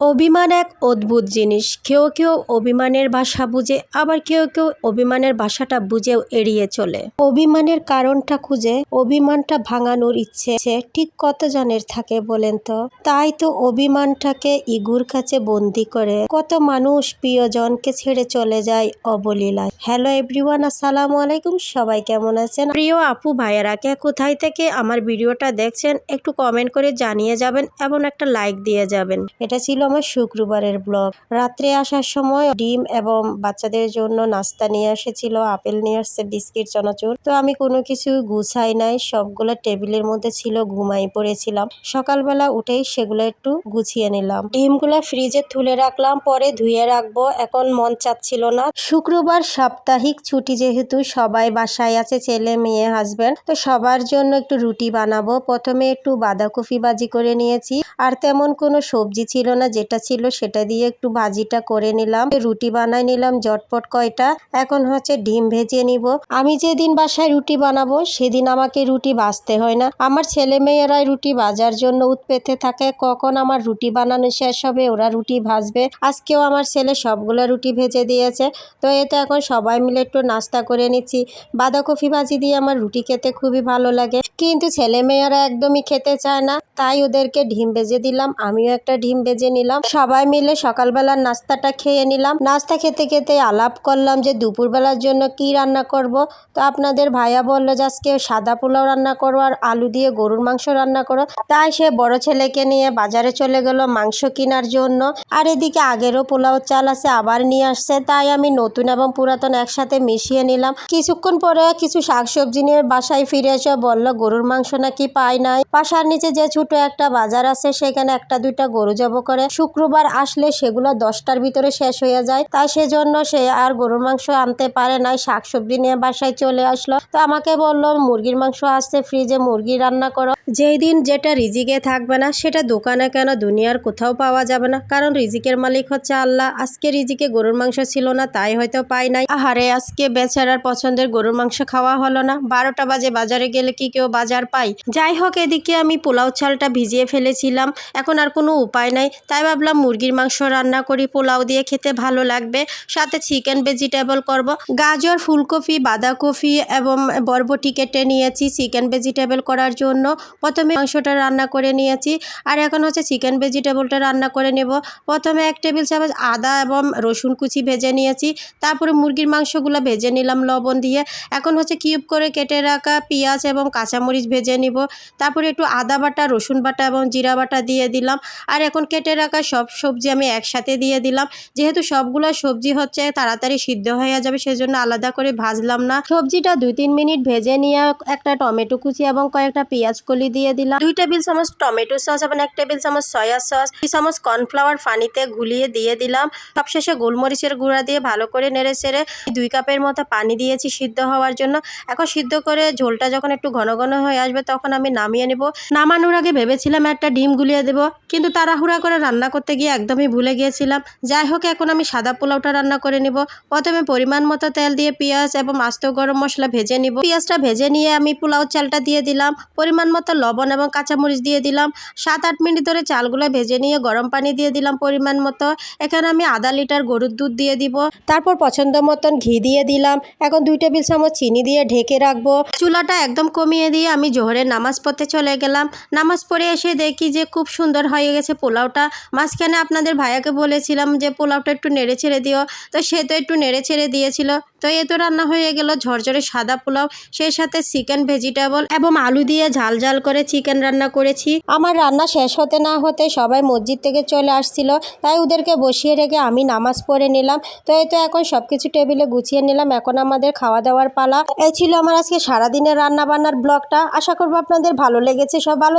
অভিমান এক অদ্ভুত জিনিস। কেউ কেউ অভিমানের ভাষা বুঝে, আবার কেউ কেউ অভিমানের ভাষাটা বুঝেও এড়িয়ে চলে। অভিমানের কারণটা খুঁজে, অভিমানটা ভাঙানোর ইচ্ছে ঠিক কতজনের থাকে বলেন তো? তাই তো অভিমানটাকে ইগুর কাছে বন্দি করে। কত মানুষ প্রিয়জনকে ছেড়ে চলে যায় অবলীলায়। হ্যালো এভরিওয়ান, আসসালামু আলাইকুম। সবাই কেমন আছেন? প্রিয় আপু, ভাইয়েরা, কে কোথায় থেকে আমার ভিডিওটা দেখছেন, একটু কমেন্ট করে জানিয়ে যাবেন এবং একটা লাইক দিয়ে যাবেন। এটা ছিল আমার শুক্রবারের ব্লগ। রাত্রে আসার সময় ডিম এবং বাচ্চাদের জন্য নাস্তা নিয়ে এসেছিল আপেল নিয়ে আসছে বিস্কিট, চানাচুর। তো আমি কোনো কিছু গুছাই নাই, সবগুলো টেবিলের মধ্যে ছিল, ঘুমাই পড়েছিলাম। সকালবেলা উঠেই সেগুলো একটু গুছিয়ে নিলাম। ডিমগুলো ফ্রিজে তুলে রাখলাম, পরে ধুয়ে রাখব, এখন মন চাচ্ছিল না। শুক্রবার সাপ্তাহিক ছুটি যেহেতু, সবাই বাসায় আছে, ছেলে, মেয়ে হাজবেন্ড তো সবার জন্য একটু রুটি বানাবো। প্রথমে একটু বাঁধাকপি বাজি করে নিয়েছি। আর তেমন কোনো সবজি ছিল না যেটা ছিল সেটা দিয়ে একটু ভাজিটা করে নিলাম। রুটি বানাই নিলাম জটপট কয়টা। এখন হচ্ছে ডিম ভেজে নিব। আমি যেদিন বাসায় রুটি বানাবো সেদিন আমাকে রুটি ভাজতে হয় না। আমার ছেলে মেয়েরাই রুটি বাজার জন্য উৎপেতে থাকে। কখন আমার রুটি বানানো শেষ হবে ওরা রুটি ভাজবে। আজকেও আমার ছেলে সবগুলো রুটি ভেজে দিয়েছে। তো এতে এখন সবাই মিলে একটু নাস্তা করে নিচ্ছি। বাঁধাকপি ভাজি দিয়ে আমার রুটি খেতে খুবই ভালো লাগে। কিন্তু ছেলে মেয়েরা একদমই খেতে চায় না। তাই ওদেরকে ডিম ভেজে দিলাম। আমিও একটা ডিম ভেজে নিলাম। সবাই মিলে সকালবেলার নাস্তাটা খেয়ে নিলাম। নাস্তা খেতে খেতে আলাপ করলাম যে, দুপুরবেলার জন্য কি রান্না করব? তো আপনাদের ভাইয়া বলল যে, আজকে সাদা পোলাও রান্না করো আর আলু দিয়ে গরুর মাংস রান্না করো তাই সে বড় ছেলেকে নিয়ে বাজারে চলে গেল মাংস কেনার জন্য। আর এদিকে আগেরও পোলাও চাল আছে, আবার নিয়ে আসছে। তাই আমি নতুন এবং পুরাতন একসাথে মিশিয়ে নিলাম। কিছুক্ষণ পরে কিছু শাকসবজি নিয়ে বাসায় ফিরে এসে বলল, গরুর মাংস নাকি পাই নাই। বাসার নিচে যে ছোট একটা বাজার আছে, সেখানে একটা দুইটা গরু জব করে। শুক্রবার আসলে সেগুলো দশটার ভিতরে শেষ হয়ে যায়। তাই সেজন্য সে আর গরুর মাংস আনতে পারে নাই, শাকসবজি নিয়ে বাসায় চলে আসলো। তো আমাকে বলল, মুরগির মাংস আসছে ফ্রিজে মুরগি রান্না করো। যেই দিন যেটা রিজিকে থাকবে না, সেটা দোকানে কেন দুনিয়ার কোথাও পাওয়া যাবে না। কারণ রিজিকের মালিক হচ্ছে আল্লাহ। আজকে রিজিকে গরুর মাংস ছিল না, তাই হয়তো পাই নাই। আহারে, আজকে বেচারার পছন্দের গরুর মাংস খাওয়া হলো না। বারোটা বাজে বাজারে গেলে কি কেউ বাজার পাই যাই হোক, এদিকে আমি পোলাও চালটা ভিজিয়ে ফেলেছিলাম। এখন আর কোনো উপায় নাই। তাই ভাবলাম মুরগির মাংস রান্না করি, পোলাও দিয়ে খেতে ভালো লাগবে। সাথে চিকেন ভেজিটেবল করব। গাজর, ফুলকপি, বাঁধাকপি এবং বরবটি কেটে নিয়েছি চিকেন ভেজিটেবল করার জন্য। প্রথমে মাংসটা রান্না করে নিয়েছি। আর এখন হচ্ছে চিকেন ভেজিটেবলটা রান্না করে নেব। প্রথমে এক টেবিল চামচ আদা এবং রসুন কুচি ভেজে নিয়েছি। তারপরে মুরগির মাংসগুলো ভেজে নিলাম লবণ দিয়ে। এখন হচ্ছে কিউব করে কেটে রাখা পেঁয়াজ এবং কাঁচামরিচ ভেজে নিব। তারপরে একটু আদা বাটা, রসুন বাটা এবং জিরা বাটা দিয়ে দিলাম। আর এখন কেটে রাখা সব সবজি আমি একসাথে দিয়ে দিলাম। যেহেতু সবগুলো সবজি হচ্ছে তাড়াতাড়ি সিদ্ধ হয়ে যাবে, সেজন্য আলাদা করে ভাজলাম না। সবজিটা দুই তিন মিনিট ভেজে নিয়ে একটা টমেটো কুচি এবং কয়েকটা পেঁয়াজ কলি দিয়ে দিলাম। দুই টেবিল চামচ টমেটো সস এবং এক টেবিল চামচ সয়া সস, দুই চামচ কর্নফ্লাওয়ার পানিতে গুলিয়ে দিয়ে দিলাম। সবশেষে গোলমরিচের গুঁড়া দিয়ে ভালো করে নেড়ে চেড়ে দুই কাপের মতো পানি দিয়েছি সিদ্ধ হওয়ার জন্য। এখন সিদ্ধ করে ঝোলটা যখন একটু ঘন ঘন হয়ে আসবে, তখন আমি নামিয়ে নেব। নামানোর আগে ভেবেছিলাম একটা ডিম গুলিয়ে দেবো, কিন্তু তাড়াহুড়া করে রান্না করতে গিয়ে একদমই ভুলে গিয়েছিলাম। যাই হোক, এখন আমি সাদা পোলাওটা রান্না করে নিব। প্রথমে পরিমাণ মতো তেল দিয়ে পেঁয়াজ এবং আস্ত গরম মশলা ভেজে নিব। পেঁয়াজটা ভেজে নিয়ে আমি পোলাও চালটা দিয়ে দিলাম। পরিমাণ মতো লবণ এবং কাঁচামরিচ দিয়ে দিলাম। সাত আট মিনিট ধরে চালগুলো ভেজে নিয়ে গরম পানি দিয়ে দিলাম পরিমাণ মতো। এখানে আমি আধা লিটার গরুর দুধ দিয়ে দিব। তারপর পছন্দ মতন ঘি দিয়ে দিলাম। এখন দুই টেবিল চামচ চিনি দিয়ে ঢেকে রাখব। চুলাটা একদম কমিয়ে দিয়ে আমি জোহরের নামাজ পড়তে চলে গেলাম। নামাজ পড়ে এসে দেখি যে খুব সুন্দর হয়ে গেছে পোলাওটা। মাঝখানে আপনাদের ভাইয়াকে বলেছিলাম যে, পোলাওটা একটু নেড়ে ছেড়ে দিও। তো সে তো একটু নেড়ে ছেড়ে দিয়েছিল। তো এ তো রান্না হয়ে গেল ঝরঝরে সাদা পোলাও, সেই সাথে চিকেন ভেজিটেবল এবং আলু দিয়ে ঝাল ঝাল করে চিকেন রান্না করেছি। আমার রান্না শেষ হতে না হতে সবাই মসজিদ থেকে চলে আসছিল, তাই ওদেরকে বসিয়ে রেখে আমি নামাজ পড়ে নিলাম। তো এই তো এখন সব কিছু টেবিলে গুছিয়ে নিলাম, এখন আমাদের খাওয়া দাওয়ার পালা। এই ছিল আমার আজকে সারাদিনের রান্না বান্নার ব্লগটা। আশা করব আপনাদের ভালো লেগেছে। সব ভালো